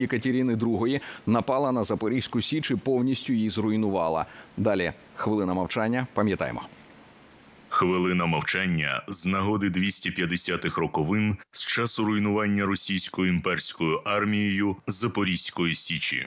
Екатерини II напала на Запорізьку Січ і повністю її зруйнувала. Далі хвилина мовчання. Пам'ятаємо. Хвилина мовчання з нагоди 250-х роковин з часу руйнування російською імперською армією Запорізької Січі.